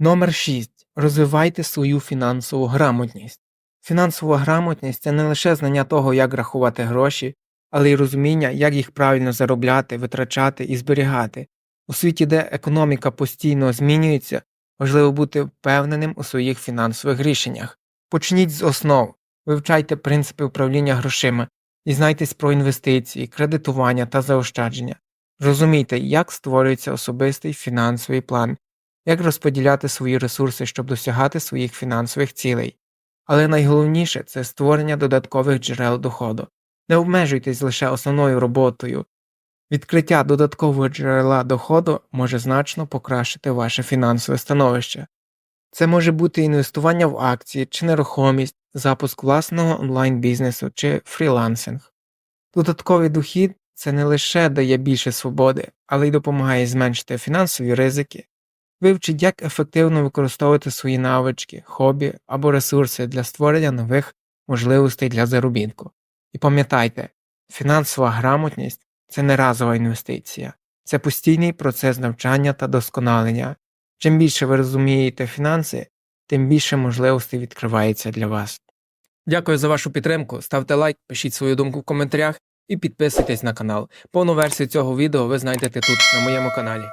Номер 6. Розвивайте свою фінансову грамотність. Фінансова грамотність це не лише знання того, як рахувати гроші, але й розуміння, як їх правильно заробляти, витрачати і зберігати. У світі, де економіка постійно змінюється, важливо бути впевненим у своїх фінансових рішеннях. Почніть з основ, вивчайте принципи управління грошима, дізнайтесь про інвестиції, кредитування та заощадження. Розумійте, як створюється особистий фінансовий план, як розподіляти свої ресурси, щоб досягати своїх фінансових цілей. Але найголовніше це створення додаткових джерел доходу. Не обмежуйтесь лише основною роботою. Відкриття додаткового джерела доходу може значно покращити ваше фінансове становище. Це може бути інвестування в акції чи нерухомість, запуск власного онлайн бізнесу чи фрілансинг. Додатковий дохід це не лише дає більше свободи, але й допомагає зменшити фінансові ризики. Вивчіть, як ефективно використовувати свої навички, хобі або ресурси для створення нових можливостей для заробітку. І пам'ятайте, фінансова грамотність це не разова інвестиція, це постійний процес навчання та досконалення. Чим більше ви розумієте фінанси, тим більше можливостей відкривається для вас. Дякую за вашу підтримку. Ставте лайк, пишіть свою думку в коментарях і підписуйтесь на канал. Повну версію цього відео ви знайдете тут, на моєму каналі.